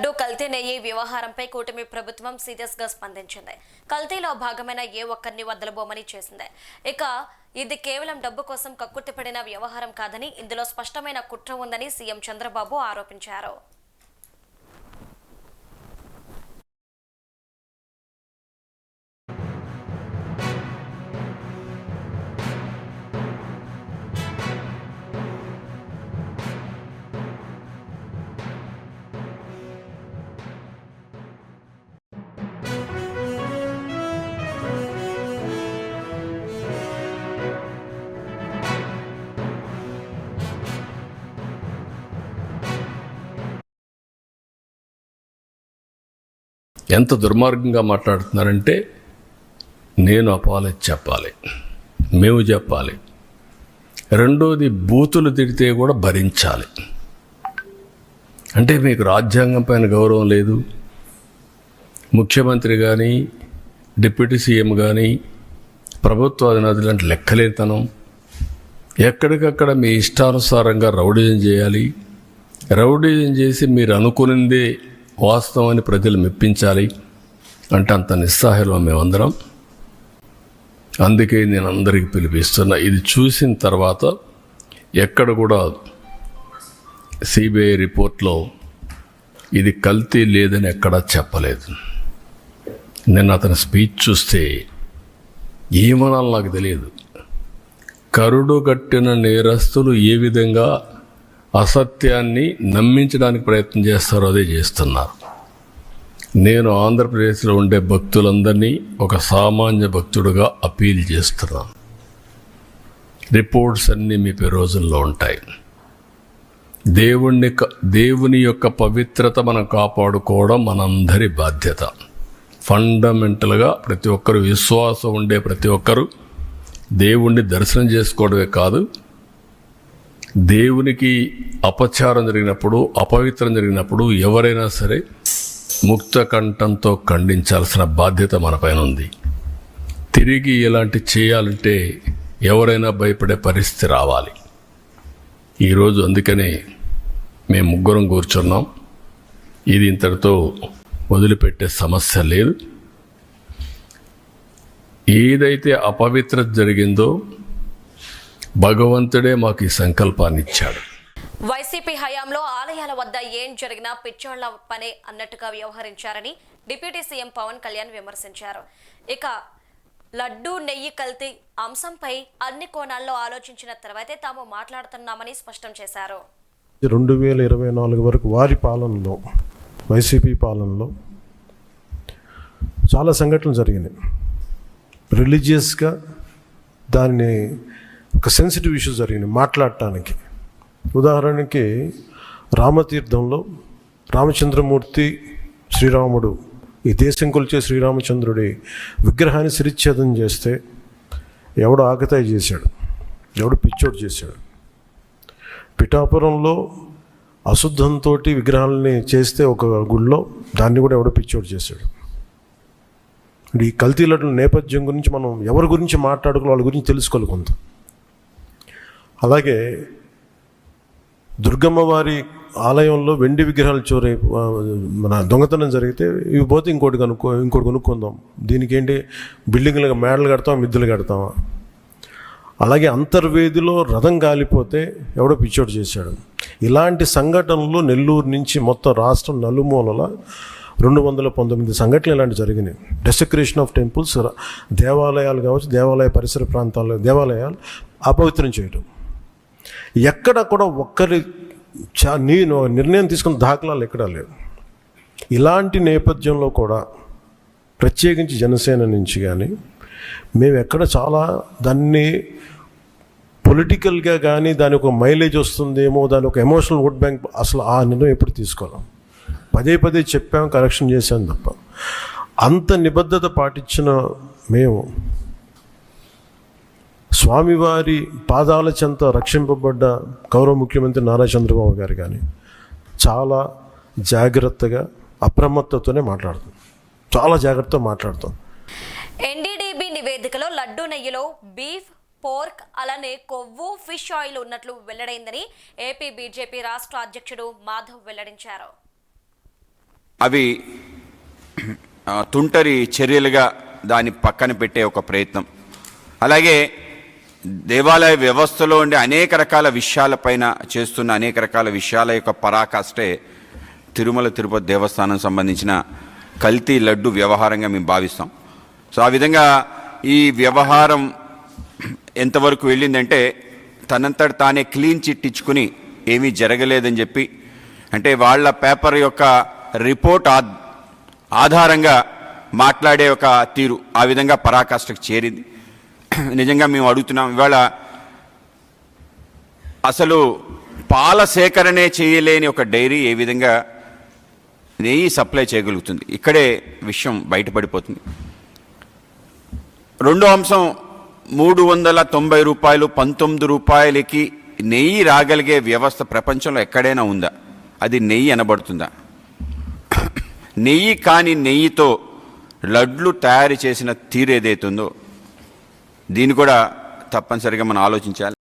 లడ్డూ కల్తీ నెయ్యి వ్యవహారంపై కూటమి ప్రభుత్వం సీరియస్గా స్పందించింది. కల్తీలో భాగమైన ఏ ఒక్కరిని వదలబోమని చేసింది. ఇక ఇది కేవలం డబ్బు కోసం కక్కుర్తిపడిన వ్యవహారం కాదని ఇందులో స్పష్టమైన కుట్ర ఉందని సీఎం చంద్రబాబు ఆరోపించారు. ఎంత దుర్మార్గంగా మాట్లాడుతున్నారంటే నేను అపాలజీ చెప్పాలి. మేము చెప్పాలి. రెండోది బూతులు తిడితే కూడా భరించాలి. అంటే మీకు రాజ్యాంగం పైన గౌరవం లేదు. ముఖ్యమంత్రి కానీ డిప్యూటీ సీఎం కానీ ప్రభుత్వ అధినేతలు అంటే లెక్కలేతనం ఎక్కడికక్కడ మీ ఇష్టానుసారంగా రౌడీజం చేయాలి. రౌడీజం చేసి మీరు అనుకునిందే వాస్తవాన్ని ప్రజలు మెప్పించాలి అంటే అంత నిస్సహాయలో మేమందరం. అందుకే నేను అందరికీ పిలిపిస్తున్నా. ఇది చూసిన తర్వాత ఎక్కడ కూడా సిబిఐ రిపోర్ట్లో ఇది కల్తీ లేదని ఎక్కడా చెప్పలేదు. నేను అతని స్పీచ్ చూస్తే ఏమనాలి నాకు తెలియదు. కరుడు కట్టిన నేరస్తులు ఏ విధంగా అసత్యాన్ని నమ్మించడానికి ప్రయత్నం చేస్తారో అదే చేస్తున్నారు. నేను ఆంధ్రప్రదేశ్లో ఉండే భక్తులందరినీ ఒక సామాన్య భక్తుడుగా అపీల్ చేస్తున్నాను. రిపోర్ట్స్ అన్నీ మీ పే రోజుల్లో ఉంటాయి. దేవుణ్ణి క- దేవుని యొక్క పవిత్రత మనం కాపాడుకోవడం మనందరి బాధ్యత. ఫండమెంటల్గా ప్రతి ఒక్కరు విశ్వాసం ఉండే ప్రతి ఒక్కరు దేవుణ్ణి దర్శనం చేసుకోవడమే కాదు దేవునికి అపచారం జరిగినప్పుడు అపవిత్రం జరిగినప్పుడు ఎవరైనా సరే ముక్త కంఠంతో ఖండించాల్సిన బాధ్యత మనపైన ఉంది. తిరిగి ఇలాంటి చేయాలంటే ఎవరైనా భయపడే పరిస్థితి రావాలి. ఈరోజు అందుకనే మేము ముగ్గురం కూర్చున్నాం. ఇది ఇంతటితో వదిలిపెట్టే సమస్య లేదు. ఏదైతే అపవిత్ర జరిగిందో భగవంతుడే మాకు ఈ సంకల్పాన్ని ఇచ్చాడు. వైసీపీ హయాంలో ఆలయాల వద్ద ఏం జరిగినా పిచ్చోళ్ళ పనే అన్నట్టుగా వ్యవహరించారని డిప్యూటీ సీఎం పవన్ కళ్యాణ్ విమర్శించారు. ఇక లడ్డూ నెయ్యి కల్తీ అంశంపై అన్ని కోణాల్లో ఆలోచించిన తర్వాతే తాము మాట్లాడుతున్నామని స్పష్టం చేశారు. రెండు వేల ఇరవై నాలుగు వరకు వారి పాలనలో వైసీపీ పాలనలో చాలా సంఘటనలు జరిగినాయి. రిలీజియస్గా దాన్ని ఒక సెన్సిటివ్ ఇష్యూ జరిగినాయి మాట్లాడటానికి. ఉదాహరణకి రామతీర్థంలో రామచంద్రమూర్తి శ్రీరాముడు ఈ దేశం కొలిచే శ్రీరామచంద్రుడి విగ్రహాన్ని శిరిచ్ఛేదం చేస్తే ఎవడు ఆకతాయి చేశాడు ఎవడు పిచ్చోడు చేశాడు. పిఠాపురంలో అశుద్ధంతో విగ్రహాలని చేస్తే ఒక గుళ్ళో దాన్ని కూడా ఎవడో పిచ్చోడు చేశాడు. ఈ కల్తీలట్ల నేపథ్యం గురించి మనం ఎవరి గురించి మాట్లాడుకోవాలి వాళ్ళ గురించి తెలుసుకోవాలి కొంత. అలాగే దుర్గమ్మవారి ఆలయంలో వెండి విగ్రహాలు చోరీ మన దొంగతనం జరిగితే ఇవి పోతే ఇంకోటి కనుక్కో ఇంకోటి కొనుక్కుందాం. దీనికి ఏంటి బిల్డింగ్లు మేడలు కడతాం మిద్దులు కడతామా అలాగే అంతర్వేదిలో రథం కాలిపోతే ఎవడో పిచ్చోడు చేశాడు. ఇలాంటి సంఘటనలు నెల్లూరు నుంచి మొత్తం రాష్ట్రం నలుమూలల రెండు వందల పంతొమ్మిది సంఘటనలు ఇలాంటి జరిగినాయి. డెసక్రేషన్ ఆఫ్ టెంపుల్స్ దేవాలయాలు కావచ్చు దేవాలయ పరిసర ప్రాంతాల్లో దేవాలయాలు అపవిత్రం చేయటం. ఎక్కడ కూడా ఒక్కరి చా నేను నిర్ణయం తీసుకున్న దాఖలాలు ఎక్కడా లేవు. ఇలాంటి నేపథ్యంలో కూడా ప్రత్యేకించి జనసేన నుంచి కానీ మేము ఎక్కడ చాలా దాన్ని పొలిటికల్గా కానీ దాని ఒక మైలేజ్ వస్తుందేమో దాని ఒక ఎమోషనల్ ఓట్ బ్యాంక్ అసలు ఆ నిర్ణయం ఎప్పుడు తీసుకోలేం. పదే పదే చెప్పాం కరెక్షన్ చేశాం తప్ప. అంత నిబద్ధత పాటించిన మేము స్వామివారి పాదాల చెంత రక్షింపబడ్డ గౌరవ ముఖ్యమంత్రి నారా చంద్రబాబు గారు కానీ చాలా జాగ్రత్తగా అప్రమత్తతోనే మాట్లాడుతాం. చాలా జాగ్రత్తగా మాట్లాడతాం. ఎన్డీడీబీ నివేదికలో లడ్డూ నెయ్యిలో బీఫ్ పోర్క్ అలానే కొవ్వు ఫిష్ ఆయిల్ ఉన్నట్లు వెల్లడైందని ఏపీ బీజేపీ రాష్ట్ర అధ్యక్షుడు మాధవ్ వెల్లడించారు. అవి తుంటరి చర్యలుగా దాన్ని పక్కన పెట్టే ఒక ప్రయత్నం. అలాగే దేవాలయ వ్యవస్థలో ఉండే అనేక రకాల విషయాలపైన చేస్తున్న అనేక రకాల విషయాల యొక్క పరాకాష్టే తిరుమల తిరుపతి దేవస్థానం సంబంధించిన కల్తీ లడ్డు వ్యవహారంగా మేము భావిస్తాం. సో ఆ విధంగా ఈ వ్యవహారం ఎంతవరకు వెళ్ళిందంటే తనంతట తానే క్లీన్ చిట్ ఇచ్చుకుని ఏమీ జరగలేదని చెప్పి అంటే వాళ్ళ పేపర్ యొక్క రిపోర్ట్ ఆధారంగా మాట్లాడే ఒక తీరు ఆ విధంగా పరాకాష్ఠకు చేరింది. నిజంగా మేము అడుగుతున్నాం ఇవాళ అసలు పాల సేకరణే చేయలేని ఒక డైరీ ఏ విధంగా నెయ్యి సప్లై చేయగలుగుతుంది? ఇక్కడే విషయం బయటపడిపోతుంది. రెండో అంశం మూడు వందల తొంభై రూపాయలు పంతొమ్మిది రూపాయలకి నెయ్యి రాగలిగే వ్యవస్థ ప్రపంచంలో ఎక్కడైనా ఉందా? అది నెయ్యి అనబడుతుందా? నెయ్యి కాని నెయ్యితో లడ్లు తయారు చేసిన తీరు ఏదైతుందో దీన్ని కూడా తప్పనిసరిగా మనం ఆలోచించాలి.